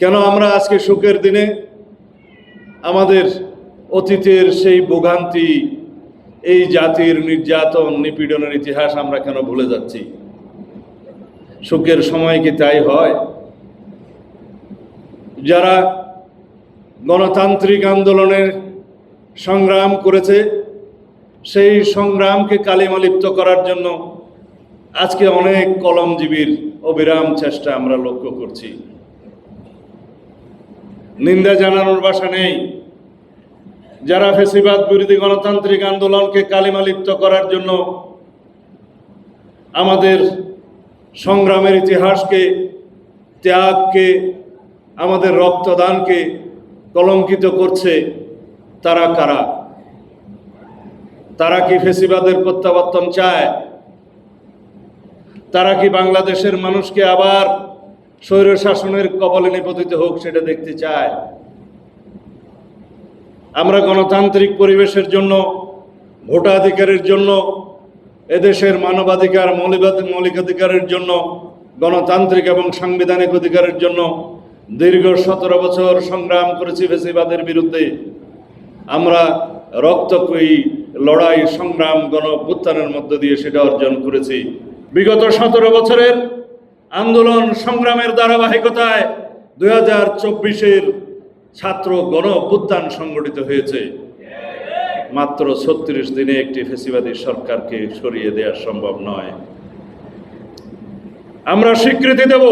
কেন আমরা আজকে সুখের দিনে আমাদের অতীতের সেই ভোগান্তি, এই জাতির নির্যাতন, নিপীড়নের ইতিহাস আমরা কেন ভুলে যাচ্ছি? সুখের সময় কি তাই হয়? যারা গণতান্ত্রিক আন্দোলনের সংগ্রাম করেছে, সেই সংগ্রামকে কালিমালিপ্ত করার জন্য আজকে অনেক কলমজীবীর অবিরাম চেষ্টা আমরা লক্ষ্য করছি। নিন্দা জানানোর বাসা নেই। যারা ফেসিবাদ বিরোধী গণতান্ত্রিক আন্দোলনকে কালিমালিপ্ত করার জন্য আমাদের সংগ্রামের ইতিহাসকে, ত্যাগকে, আমাদের রক্তদানকে কলঙ্কিত করছে তারা কারা? তারা কি ফেসিবাদের প্রত্যাবর্তন চায়? তারা কি বাংলাদেশের মানুষকে আবার স্বৈর শাসনের কবলে নিপতিত হোক সেটা দেখতে চায়। আমরা গণতান্ত্রিক পরিবেশের জন্য, ভোটাধিকারের জন্য, এদেশের মানবাধিকার মৌলিক- মৌলিকাধিকারের জন্য, গণতান্ত্রিক এবং সাংবিধানিক অধিকারের জন্য দীর্ঘ সতেরো বছর সংগ্রাম করেছি ফেসিবাদের বিরুদ্ধে। আমরা রক্তকয়ী লড়াই, সংগ্রাম গণ মধ্য দিয়ে সেটা অর্জন করেছি। বিগত সতেরো বছরের আন্দোলন সংগ্রামের ধারাবাহিকতায় দুই হাজার চব্বিশের ছাত্র গণ অভ্যুত্থান সংগঠিত হয়েছে। মাত্র ছত্রিশ দিনে একটি ফেসিবাদী সরকারকে সরিয়ে দেওয়া সম্ভব নয়। আমরা স্বীকৃতি দেব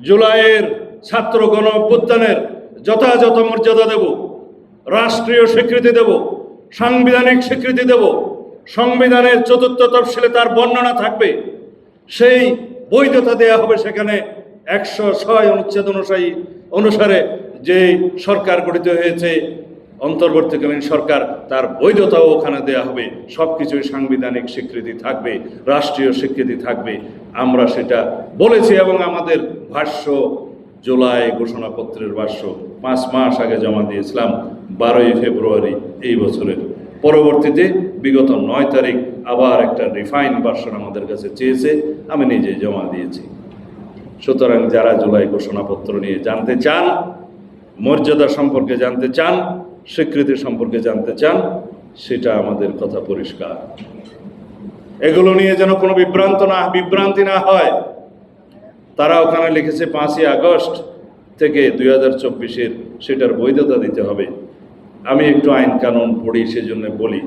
জুলাইয়ের ছাত্র গণ অভ্যুত্থানের যথাযথ মর্যাদা দেব, রাষ্ট্রীয় স্বীকৃতি দেব, সাংবিধানিক স্বীকৃতি দেব, সংবিধানের চতুর্থ তফসিলে তার বর্ণনা থাকবে। সেই বৈধতা দেয়া হবে সেখানে একশো ছয় অনুচ্ছেদ অনুসারী অনুসারে যে সরকার গঠিত হয়েছে, অন্তর্বর্তীকালীন সরকার, তার বৈধতাও ওখানে দেয়া হবে। সব কিছুই সাংবিধানিক স্বীকৃতি থাকবে, রাষ্ট্রীয় স্বীকৃতি থাকবে। আমরা সেটা বলেছি এবং আমাদের ভাষ্য, জুলাই ঘোষণাপত্রের ভাষ্য, পাঁচ মাস আগে জমা দিয়েছিলাম, বারোই ফেব্রুয়ারি এই বছরের। পরবর্তীতে বিগত নয় তারিখ আবার একটা রিফাইন ভার্সন আমাদের কাছে চেয়েছে, আমি নিজে জমা দিয়েছি। সুতরাং যারা জুলাই ঘোষণাপত্র নিয়ে জানতে চান, মর্যাদা সম্পর্কে জানতে চান, স্বীকৃতি সম্পর্কে জানতে চান, সেটা আমাদের কথা পরিষ্কার। এগুলো নিয়ে যেন কোনো বিভ্রান্ত না, বিভ্রান্তি না হয়। তারা ওখানে লিখেছে পাঁচই আগস্ট থেকে দুই হাজার চব্বিশের সেটার বৈধতা দিতে হবে। আমি একটু আইন কানুন পড়ি, সেজন্য বলি,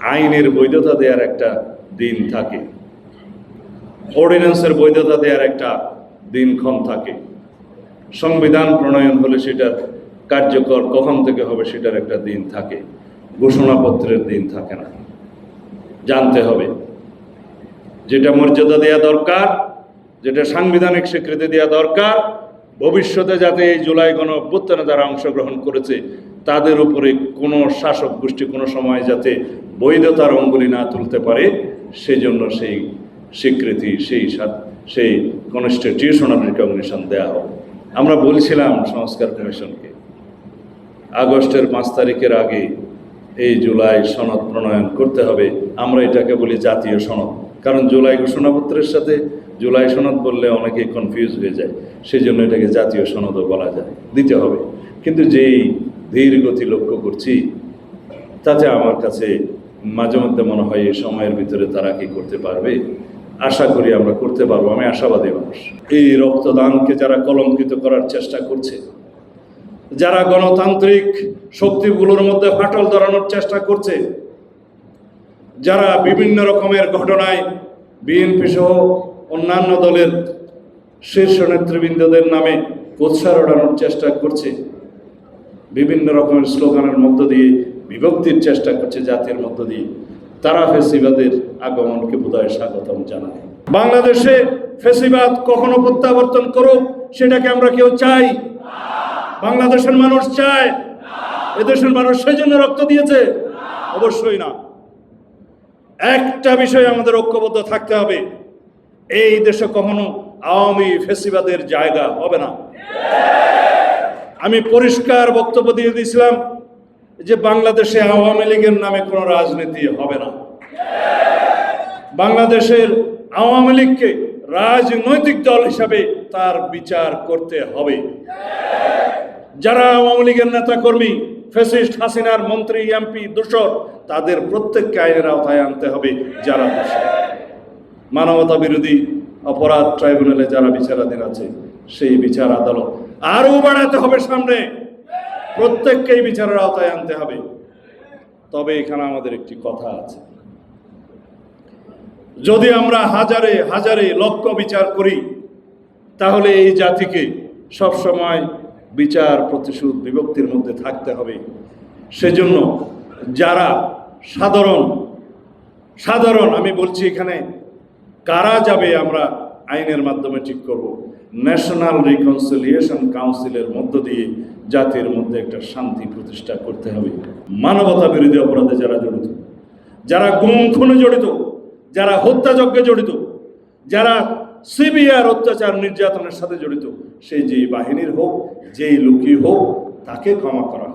আইনের বৈধতা দেওয়ার একটা দিন থাকে। অর্ডিন্যান্সের বৈধতা দেওয়ার একটা দিনক্ষণ থাকে। সংবিধান প্রণয়ন হলে সেটার কার্যকর কখন থেকে হবে সেটার একটা দিন থাকে। ঘোষণাপত্রের দিন থাকে না। জানতে হবে। যেটা মর্যাদা দেওয়া দরকার, যেটা সাংবিধানিক স্বীকৃতি দেওয়া দরকার, ভবিষ্যতে যাতে এই জুলাই গণ অভ্যুত্থানে যারা অংশগ্রহণ করেছে তাদের উপরে কোনো শাসক গোষ্ঠী কোনো সময় যাতে বৈধতার অঙ্গুলি না তুলতে পারে, সেজন্য সেই স্বীকৃতি, সেই সেই কনস্টিটিউশনাল রিকগনিশন দেওয়া হবে আমরা বলছিলাম সংস্কার কমিশনকে, আগস্টের পাঁচ তারিখের আগে এই জুলাই সনদ প্রণয়ন করতে হবে। আমরা এটাকে বলি জাতীয় সনদ, কারণ জুলাই ঘোষণাপত্রের সাথে জুলাই সনদ বললে অনেকে কনফিউজ হয়ে যায় সেই জন্য এটাকে জাতীয় সনদও বলা যায়, দিতে হবে। কিন্তু যেই ধীর গতি লক্ষ্য করছি। তাতে আমার কাছে মাঝে মধ্যে মনে হয় এই সময়ের ভিতরে তারা কি করতে পারবে? আশা করি আমরা করতে পারব, আমি আশাবাদী মানুষ। এই রক্তদানকে যারা কলঙ্কিত করার চেষ্টা করছে, যারা গণতান্ত্রিক শক্তিগুলোর মধ্যে ফাটল ধরানোর চেষ্টা করছে, যারা বিভিন্ন রকমের ঘটনায় বিএনপি সহ অন্যান্য দলের শীর্ষ নেতৃবৃন্দদের নামে কোৎসার ওড়ানোর চেষ্টা করছে বিভিন্ন রকমের স্লোগানের মধ্য দিয়ে, বিভক্তির চেষ্টা করছে জাতির মধ্য দিয়ে। তারা ফেসিবাদের আগমনকে বোধহয় স্বাগতম জানায়। বাংলাদেশে ফেসিবাদ কখনো প্রত্যাবর্তন করুক, সেটাকে আমরা কেউ চাই বাংলাদেশের মানুষ চায় এদেশের মানুষ সেই জন্য রক্ত দিয়েছে? অবশ্যই না। একটা বিষয়ে আমাদের ঐক্যবদ্ধ থাকতে হবে। এই দেশে কখনো আওয়ামী ফেসিবাদের জায়গা হবে না। আমি পরিষ্কার বক্তব্য দিয়ে দিয়েছিলাম যে বাংলাদেশে আওয়ামী লীগের নামে কোনো রাজনীতি হবে না। বাংলাদেশের আওয়ামী লীগকে রাজনৈতিক দল হিসাবে তার বিচার করতে হবে। যারা আওয়ামী লীগের নেতা কর্মী ফেসিস্ট হাসিনার মন্ত্রী, এমপি দূষর তাদের প্রত্যেককে আইনের আওতায় আনতে হবে যারা মানবতা বিরোধী অপরাধ ট্রাইব্যুনালে যারা বিচারাধীন আছে, সেই বিচার আদালত আরও বাড়াতে হবে সামনে। প্রত্যেককেই বিচারের আওতায় আনতে হবে। তবে এখানে আমাদের একটি কথা আছে। যদি আমরা হাজারে হাজারে লক্ষ বিচার করি, তাহলে এই জাতিকে সবসময় বিচার প্রতিশোধ বিভক্তির মধ্যে থাকতে হবে। সেজন্য যারা সাধারণ সাধারণ, আমি বলছি এখানে, কারা যাবে আমরা আইনের মাধ্যমে ঠিক করব। ন্যাশনাল রিকনসিলিয়েশন কাউন্সিলের মধ্য দিয়ে জাতির মধ্যে একটা শান্তি প্রতিষ্ঠা করতে হবে। মানবতা বিরোধী অপরাধে যারা জড়িত, যারা গুম, খুনে জড়িত, যারা হত্যাযজ্ঞে জড়িত, যারা সিবিআর অত্যাচার নির্যাতনের সাথে জড়িত সেই যেই বাহিনীর হোক, যেই লোকই হোক, তাকে ক্ষমা করা